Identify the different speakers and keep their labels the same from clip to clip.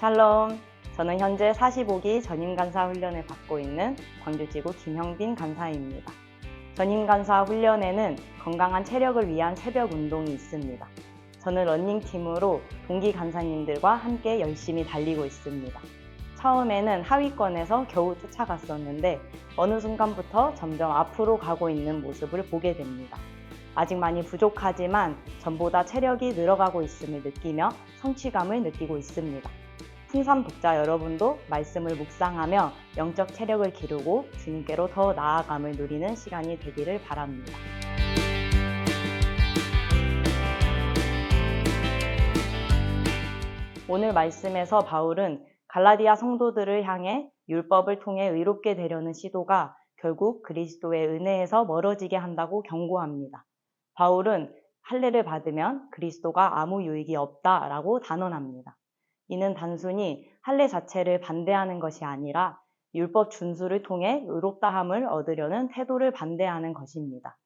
Speaker 1: 샬롬. 저는 현재 45기 전임 간사 훈련을 받고 있는 광주지구 김형빈 간사입니다. 전임 간사 훈련에는 건강한 체력을 위한 새벽 운동이 있습니다. 저는 러닝팀으로 동기 간사님들과 함께 열심히 달리고 있습니다. 처음에는 하위권에서 겨우 쫓아갔었는데 어느 순간부터 점점 앞으로 가고 있는 모습을 보게 됩니다. 아직 많이 부족하지만 전보다 체력이 늘어가고 있음을 느끼며 성취감을 느끼고 있습니다. 풍삼 독자 여러분도 말씀을 묵상하며 영적 체력을 기르고 주님께로 더 나아감을 누리는 시간이 되기를 바랍니다. 오늘 말씀에서 바울은 갈라디아 성도들을 향해 율법을 통해 의롭게 되려는 시도가 결국 그리스도의 은혜에서 멀어지게 한다고 경고합니다. 바울은 할례를 받으면 그리스도가 아무 유익이 없다라고 단언합니다. 이는 단순히 할례 자체를 반대하는 것이 아니라 율법 준수를 통해 의롭다함을 얻으려는 태도를 반대하는 것입니다.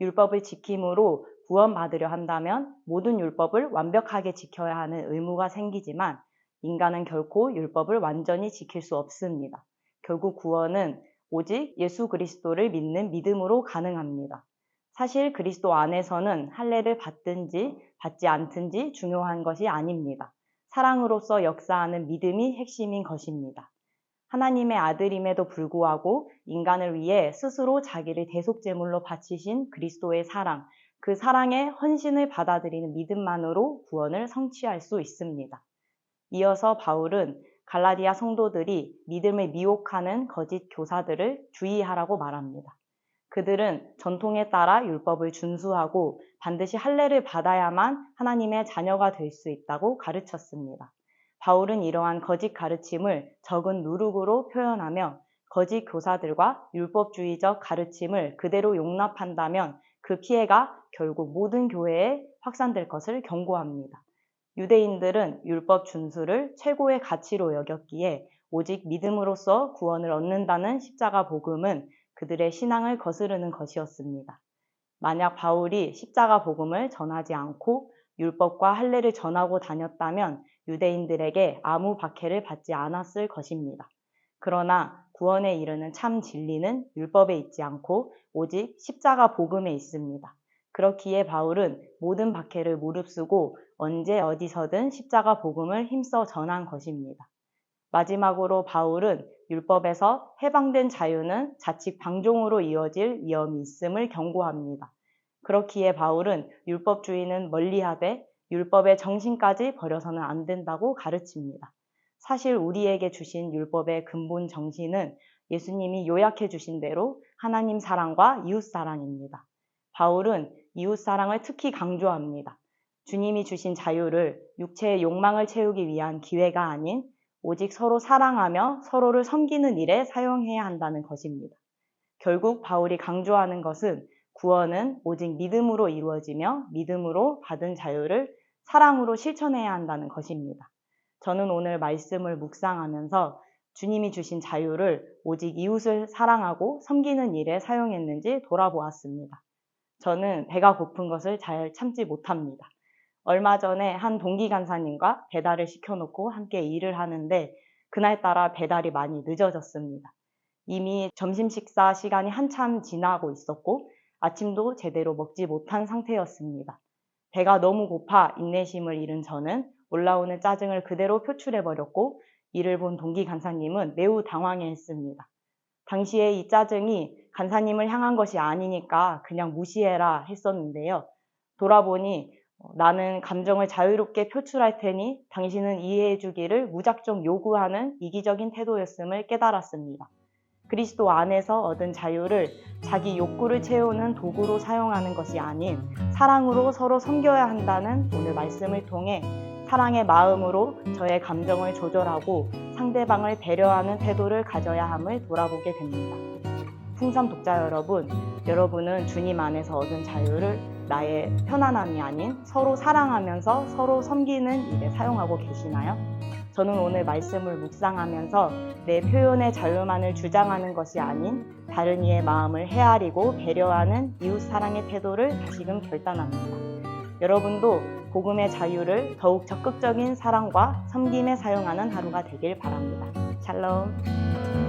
Speaker 1: 율법을 지킴으로 구원받으려 한다면 모든 율법을 완벽하게 지켜야 하는 의무가 생기지만 인간은 결코 율법을 완전히 지킬 수 없습니다. 결국 구원은 오직 예수 그리스도를 믿는 믿음으로 가능합니다. 사실 그리스도 안에서는 할례를 받든지 받지 않든지 중요한 것이 아닙니다. 사랑으로서 역사하는 믿음이 핵심인 것입니다. 하나님의 아들임에도 불구하고 인간을 위해 스스로 자기를 대속제물로 바치신 그리스도의 사랑, 그 사랑의 헌신을 받아들이는 믿음만으로 구원을 성취할 수 있습니다. 이어서 바울은 갈라디아 성도들이 믿음을 미혹하는 거짓 교사들을 주의하라고 말합니다. 그들은 전통에 따라 율법을 준수하고 반드시 할례를 받아야만 하나님의 자녀가 될 수 있다고 가르쳤습니다. 바울은 이러한 거짓 가르침을 적은 누룩으로 표현하며 거짓 교사들과 율법주의적 가르침을 그대로 용납한다면 그 피해가 결국 모든 교회에 확산될 것을 경고합니다. 유대인들은 율법 준수를 최고의 가치로 여겼기에 오직 믿음으로써 구원을 얻는다는 십자가 복음은 그들의 신앙을 거스르는 것이었습니다. 만약 바울이 십자가 복음을 전하지 않고 율법과 할례를 전하고 다녔다면 유대인들에게 아무 박해를 받지 않았을 것입니다. 그러나 구원에 이르는 참 진리는 율법에 있지 않고 오직 십자가 복음에 있습니다. 그렇기에 바울은 모든 박해를 무릅쓰고 언제 어디서든 십자가 복음을 힘써 전한 것입니다. 마지막으로 바울은 율법에서 해방된 자유는 자칫 방종으로 이어질 위험이 있음을 경고합니다. 그렇기에 바울은 율법주의는 멀리하되 율법의 정신까지 버려서는 안 된다고 가르칩니다. 사실 우리에게 주신 율법의 근본 정신은 예수님이 요약해 주신 대로 하나님 사랑과 이웃 사랑입니다. 바울은 이웃 사랑을 특히 강조합니다. 주님이 주신 자유를 육체의 욕망을 채우기 위한 기회가 아닌 오직 서로 사랑하며 서로를 섬기는 일에 사용해야 한다는 것입니다. 결국 바울이 강조하는 것은 구원은 오직 믿음으로 이루어지며 믿음으로 받은 자유를 사랑으로 실천해야 한다는 것입니다. 저는 오늘 말씀을 묵상하면서 주님이 주신 자유를 오직 이웃을 사랑하고 섬기는 일에 사용했는지 돌아보았습니다. 저는 배가 고픈 것을 잘 참지 못합니다. 얼마 전에 한 동기 간사님과 배달을 시켜놓고 함께 일을 하는데 그날따라 배달이 많이 늦어졌습니다. 이미 점심 식사 시간이 한참 지나고 있었고 아침도 제대로 먹지 못한 상태였습니다. 배가 너무 고파 인내심을 잃은 저는 올라오는 짜증을 그대로 표출해버렸고 이를 본 동기 간사님은 매우 당황해 했습니다. 당시에 이 짜증이 간사님을 향한 것이 아니니까 그냥 무시해라 했었는데요. 돌아보니 어, 나는 감정을 자유롭게 표출할 테니 당신은 이해해 주기를 무작정 요구하는 이기적인 태도였음을 깨달았습니다. 그리스도 안에서 얻은 자유를 자기 욕구를 채우는 도구로 사용하는 것이 아닌 사랑으로 서로 섬겨야 한다는 오늘 말씀을 통해 사랑의 마음으로 저의 감정을 조절하고 상대방을 배려하는 태도를 가져야 함을 돌아보게 됩니다. 풍선 독자 여러분, 여러분은 주님 안에서 얻은 자유를 나의 편안함이 아닌 서로 사랑하면서 서로 섬기는 일에 사용하고 계시나요? 저는 오늘 말씀을 묵상하면서 내 표현의 자유만을 주장하는 것이 아닌 다른 이의 마음을 헤아리고 배려하는 이웃 사랑의 태도를 다시금 결단합니다. 여러분도 복음의 자유를 더욱 적극적인 사랑과 섬김에 사용하는 하루가 되길 바랍니다. 샬롬.